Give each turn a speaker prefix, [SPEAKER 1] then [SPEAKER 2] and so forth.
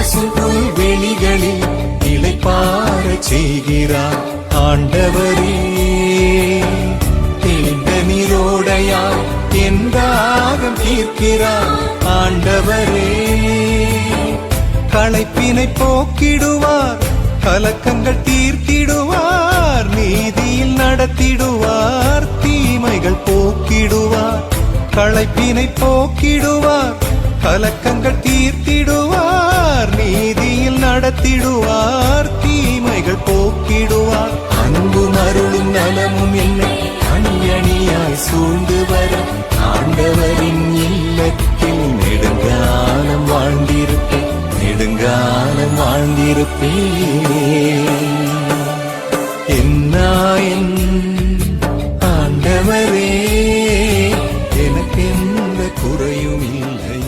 [SPEAKER 1] பசும்புல் வெளிகளில் இலைப்பார செய்கிறார் ஆண்டவரே. தெளிந்த நீரோடையாய் என் தாகம் தீர்க்கிறார் ஆண்டவரே. களைப்பினை போக்கிடுவார் கலக்கங்கள் தீர்த்திடுவார் நீதியில் நடத்திடுவார் தீமைகள் போக்கிடுவார் களைப்பினை போக்கிடுவார் கலக்கங்கள் தீர்த்திடுவார் நீதியில் நடத்திடுவார் தீமைகள் போக்கிடுவார். அன்பும் அருளும் நலமும் என்னை அணியணியாய் சூழ்ந்து வர ஆண்டவரின் இல்லத்தில் நெடுங்காலம் வாழ்ந்திருப்பேன் நெடுங்காலம் வாழ்ந்திருப்பேன். என்னாயின் ஆண்டவரே எனக்கெந்த குறையும் இல்லை.